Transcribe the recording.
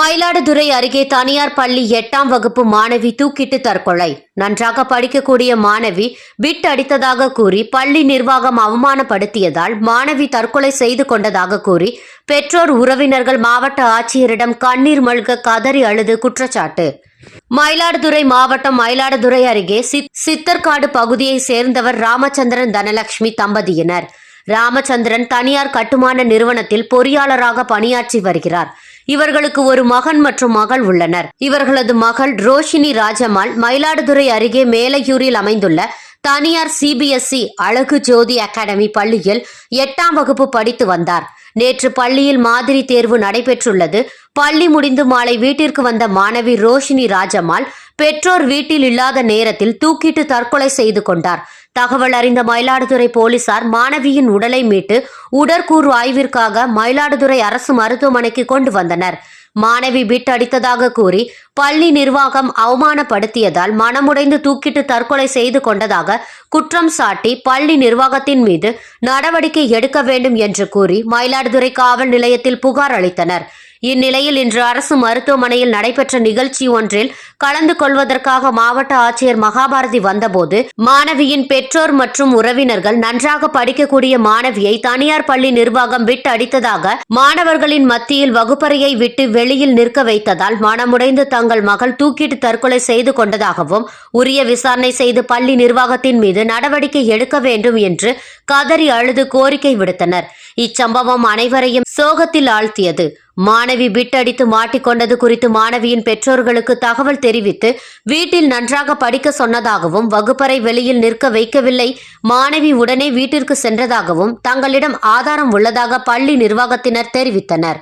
மயிலாடுதுறை அருகே தனியார் பள்ளி எட்டாம் வகுப்பு மாணவி தூக்கிட்டு தற்கொலை. நன்றாக படிக்கக்கூடிய மாணவி பிட் அடித்ததாக கூறி பள்ளி நிர்வாகம் அவமானப்படுத்தியதால் மாணவி தற்கொலை செய்து கொண்டதாக கூறி பெற்றோர் உறவினர்கள் மாவட்ட ஆட்சியரிடம் கண்ணீர் மல்க கதறி அழுது குற்றச்சாட்டு. மயிலாடுதுறை மாவட்டம் மயிலாடுதுறை அருகே சித்- சித்தர்காடு பகுதியைச் சேர்ந்தவர் ராமச்சந்திரன் தனலட்சுமி தம்பதியினர். ராமச்சந்திரன் தனியார் கட்டுமான நிறுவனத்தில் பொறியாளராக பணியாற்றி வருகிறார். இவர்களுக்கு ஒரு மகன் மற்றும் மகள் உள்ளனர். இவர்களது மகள் ரோஷினி ராஜம்மாள் மயிலாடுதுறை அருகே மேலையூரில் அமைந்துள்ள தனியார் சிபிஎஸ்இ அழகு ஜோதி அகாடமி பள்ளியில் எட்டாம் வகுப்பு படித்து வந்தார். நேற்று பள்ளியில் மாதிரி தேர்வு நடைபெற்றுள்ளது. பள்ளி முடிந்து மாலை வீட்டிற்கு வந்த மாணவி ரோஷினி ராஜம்மாள் பெற்றோர் வீட்டில் இல்லாத நேரத்தில் தூக்கிட்டு தற்கொலை செய்து கொண்டார். தகவல் அறிந்த மயிலாடுதுறை போலீசார் மாணவியின் உடலை மீட்டு உடற்கூறு ஆய்விற்காக மயிலாடுதுறை அரசு மருத்துவமனைக்கு கொண்டு வந்தனர். மாணவி பிட் அடித்ததாக கூறி பள்ளி நிர்வாகம் அவமானப்படுத்தியதால் மனமுடைந்து தூக்கிட்டு தற்கொலை செய்து கொண்டதாக குற்றம் சாட்டி பள்ளி நிர்வாகத்தின் மீது நடவடிக்கை எடுக்க வேண்டும் என்று கூறி மயிலாடுதுறை காவல் நிலையத்தில் புகார் அளித்தனர். இந்நிலையில் இன்று அரசு மருத்துவமனையில் நடைபெற்ற நிகழ்ச்சி ஒன்றில் கலந்து கொள்வதற்காக மாவட்ட ஆட்சியர் மகாபாரதி வந்தபோது மாணவியின் பெற்றோர் மற்றும் உறவினர்கள் நன்றாக படிக்கக்கூடிய மாணவியை தனியார் பள்ளி நிர்வாகம் விட்டு அடித்ததாக மாணவர்களின் மத்தியில் வகுப்பறையை விட்டு வெளியில் நிற்க வைத்ததால் மனமுடைந்து தங்கள் மகள் தூக்கிட்டு தற்கொலை செய்து கொண்டதாகவும் உரிய விசாரணை செய்து பள்ளி நிர்வாகத்தின் மீது நடவடிக்கை எடுக்க வேண்டும் என்று கதறி அழுது கோரிக்கை விடுத்தனர். இச்சம்பவம் அனைவரையும் சோகத்தில் ஆழ்த்தியது. மாணவி பிட் அடித்து மாட்டிக்கொண்டது குறித்து மாணவியின் பெற்றோர்களுக்கு தகவல் தெரிவித்து வீட்டில் நன்றாக படிக்க சொன்னதாகவும் வகுப்பறை வெளியில் நிற்க வைக்கவில்லை. மாணவி உடனே வீட்டிற்கு சென்றதாகவும் தங்களிடம் ஆதாரம் உள்ளதாக பள்ளி நிர்வாகத்தினர் தெரிவித்தனர்.